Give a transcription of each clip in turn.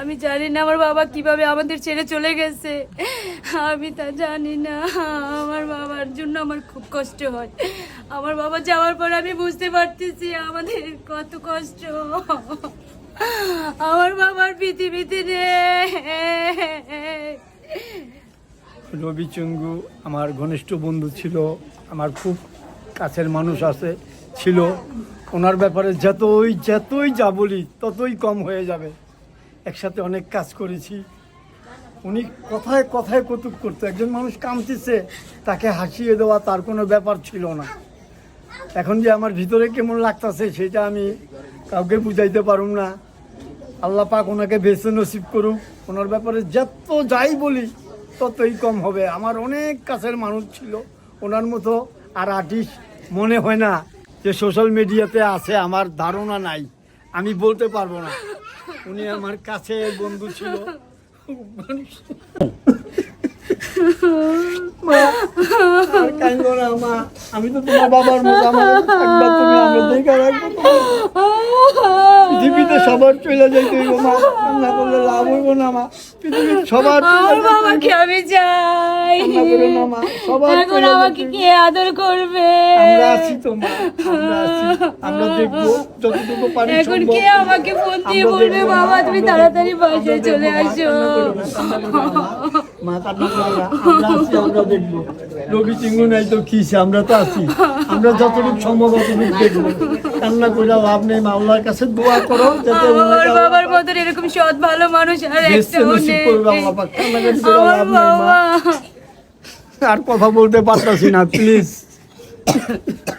আমি জানি না আমার বাবা কীভাবে আমাদের ছেড়ে চলে গেছে। আমি তা জানি না। আমার বাবার জন্য আমার খুব কষ্ট হয়। আমার বাবা যাওয়ার পর আমি বুঝতে পারতেছি আমাদের কত কষ্ট। আমার বাবার পৃথিবীতে রে রবি চঙ্গু আমার ঘনিষ্ঠ বন্ধু ছিল, আমার খুব কাছের মানুষ আছে, ছিল। ওনার ব্যাপারে যতই যতই যা বলি, ততই কম হয়ে যাবে। একসাথে অনেক কাজ করেছি। উনি কথায় কথায় কৌতুক করতো। একজন মানুষ কামতেছে তাকে হাসিয়ে দেওয়া তার কোনো ব্যাপার ছিল না। এখন যে আমার ভিতরে কেমন লাগতাছে, সেটা আমি কাউকে বুঝাইতে পারুম না। আল্লাহ পাক ওনাকে বেছে নসিব করুক। ওনার ব্যাপারে যত যাই বলি, ততই কম হবে। আমার অনেক কাছের মানুষ ছিল। ওনার মতো আর আর্টিস্ট মনে হয় না যে সোশ্যাল মিডিয়াতে আছে, আমার ধারণা নাই। আমি বলতে পারব না। উনি আমার কাছে বন্ধু ছিল। আমি তো তোমার বাবার মতো আমার তুমি আমরা দেখে রাখব পৃথিবীতে সবার চলে যাইতে হইব মা। কান্না করলে লাভ হইব না মা। পৃথিবীর সবার। বাবাকে আমি চাই। কান্না করো না মা সবার এখন আমাকে কে আদর করবে? আমরা আছি তো মা আমরা আছি। আমরা দেখব যতটুকু পারি এখন কে আমাকে ফোন দিয়ে বলবে বাবা তুমি তাড়াতাড়ি বাসায় চলে আসো। মা, কান্না। আমরা আছি আমরা দেখব। রবি চিঙ্গু নাই তো কিসে? আমরা তো আছি। আমরা যতটুকু সম্ভব অতটুকু দেখব। কান্না করে লাভ নেই মা আল্লাহর কাছে দোয়া করো যাতে আমার বাবার মতন এরকম সৎ ভালো মানুষ আর একটাও নেই। আমার। বাবা। আর কথা বলতে পারতাছি না প্লিজ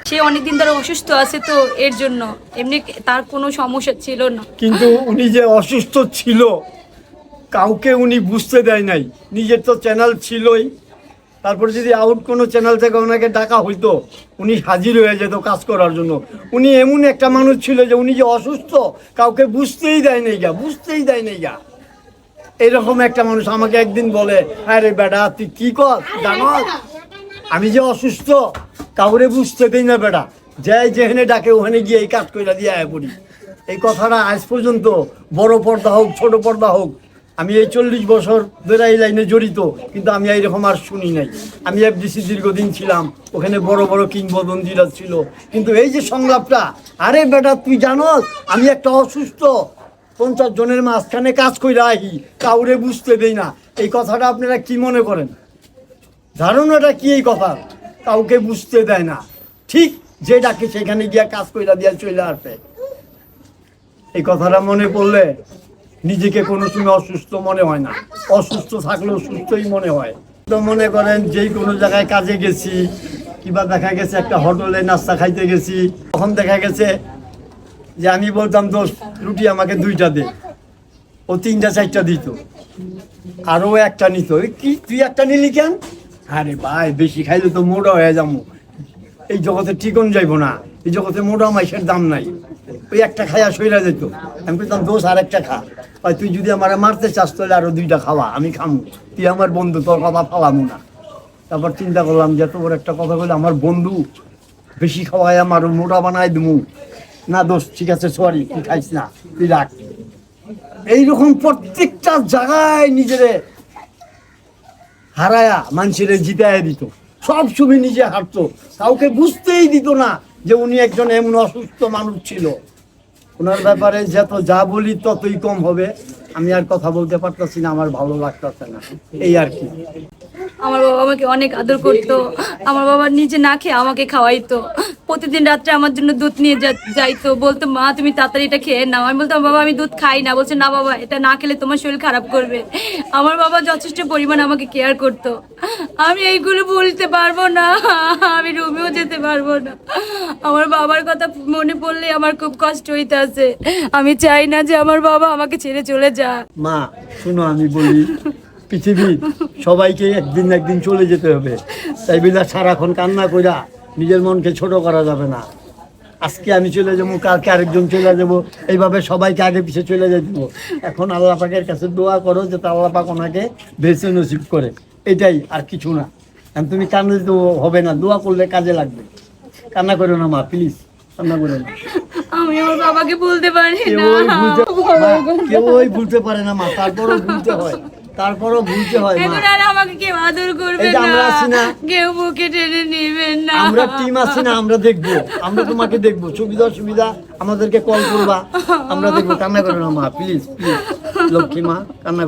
সে অনেকদিন ধরে অসুস্থ আছে তো এর জন্য। এমনি তার কোনো সমস্যা ছিল না। কিন্তু উনি যে অসুস্থ ছিল কাউকে উনি বুঝতে দেয় নাই। নিজের তো চ্যানেল ছিলই। তারপর যদি আউট কোনো চ্যানেল থেকে ওনাকে ডাকা হইতো উনি হাজির হয়ে যেত কাজ করার জন্য। উনি এমন একটা মানুষ ছিল যে উনি যে অসুস্থ কাউকে বুঝতেই দেয় নাই গা বুঝতেই দেয় নাই গা। এরকম একটা মানুষ আমাকে একদিন বলে আরে বেটা তুই কি কর? জানো? আমি যে অসুস্থ কাউরে বুঝতে দেই না বেটা। যাই যেখানে ডাকে ওখানে গিয়ে এই কাজ করে দিয়ে আয় পড়ি। এই কথাটা আজ পর্যন্ত বড় পর্দা হোক ছোট পর্দা হোক আমি এই চল্লিশ বছর ধরে এই লাইনে জড়িত কিন্তু আমি এইরকম আর শুনি নাই। আমি এফডিসি দীর্ঘদিন ছিলাম ওখানে বড় বড় কিংবদন্তিরা ছিল। কিন্তু এই যে সংলাপটা আরে বেটা তুই জানোস আমি একটা অসুস্থ পঞ্চাশ জনের মাঝখানে কাজ করে আহি, কাউরে বুঝতে দেই না। এই কথাটা আপনারা কি মনে করেন? ধারণাটা কি এই কথা? কাউকে বুঝতে দেয় না। ঠিক যে ডাকে সেখানে গিয়া কাজ কইরা দিয়া চলে আসে। এই কথাটা মনে পড়লে নিজেকে কোনো সময় অসুস্থ মনে হয় না। অসুস্থ থাকলেও সুস্থই মনে হয়। তো মনে করেন, যেই কোনো জায়গায় কাজে গেছি, কিবা দেখা গেছে একটা হোটেলে নাস্তা খাইতে গেছি, তখন দেখা গেছে যে আমি বলতাম দোষ রুটি আমাকে দুইটা দে। ও তিনটা, চারটা দিত। আরও একটা নিত। "এই কি, তুই একটা নিলি কেন? আরে ভাই, বেশি খাইলে তো মোটা হয়ে যাব। এই জগতে ঠিকন যাইবো না। এই জগতে মোটা মাইসের দাম নাই। ওই একটা খাইয়া সইরা যেত আমি বলতাম দোষ আর একটা খা। ভাই, তুই যদি আমার মারতে চাস, তাহলে আরও দুইটা খাওয়া, আমি খামু। তুই আমার বন্ধু, তোর কথা ফালামু না। তারপর চিন্তা করলাম যে বড় একটা কথা বলে আমার বন্ধু বেশি খাওয়াই আমার মোটা বানাই দিমু। না দোষ, ঠিক আছে সরি তুই খাইস না, তুই রাখ। এইরকম প্রত্যেকটা জায়গায় নিজেরে হারায়া মানুষের জিতায় দিত। সব সময় নিজে হারতো। কাউকে বুঝতেই দিত না যে উনি একজন এমন অসুস্থ মানুষ ছিল। ওনার ব্যাপারে যত যা বলি ততই কম হবে। আমি আর কথা বলতে পারতাছি না, আমার ভালো লাগতেছে না। এই আর কি। আমার বাবা আমাকে অনেক আদর করতো। আমার বাবা নিজে না খেয়ে আমাকে খাওয়াইতো। প্রতিদিন রাত্রে আমার জন্য দুধ নিয়ে যাইতো। বলতো, মা, তুমি তাড়াতাড়ি এটা খেয়ে নাও। আমি বলতাম, বাবা, আমি দুধ খাই না। বলছে, না বাবা, এটা না খেলে তোমার শরীর খারাপ করবে। আমার বাবা যথেষ্ট পরিমাণ আমাকে কেয়ার করতো। আমি এইগুলো বলতে পারব না। আমি রুমেও যেতে পারব না। আমার বাবার কথা মনে পড়লে আমার খুব কষ্ট হইতে আছে আমি চাই না যে আমার বাবা আমাকে ছেড়ে চলে যা মা, শোনো, আমি বলি পৃথিবীর সবাইকে একদিন একদিন চলে যেতে হবে। তাই বিলা সারাক্ষণ কান্না কইরা নিজের মনকে ছোট করা যাবে না। আজকে আমি চলে যাব কালকে আরেকজন চলে যাব এইভাবে সবাইকে আগে পিছে চলে যেতে এখন আল্লাহ পাকের কাছে দোয়া করো যে আল্লাহ পাক ওনাকে বেছে নসিব করে। এটাই আর কিছু না। তুমি কান্না তো হবে না দোয়া করলে কাজে লাগবে। কান্না করো না মা প্লিজ কান্না করো না। আমি আমার বাবাকে বলতে পারি কেউ না। ওই ভুলতে পারে না মা তারপরও ভুলতে হয়। তারপরও ভুলতে হয় এখন আর আমাকে কেউ আদর করবে না আমরা আছি না। কেউ বুকে টেনে নেবেন না। আমরা টিম আছি না আমরা দেখব। আমরা তোমাকে দেখব। সুবিধা অসুবিধা আমাদেরকে কল করবা। আমরা দেখব। কান্না করো না মা। প্লিজ প্লিজ লক্ষ্মী মা কান্না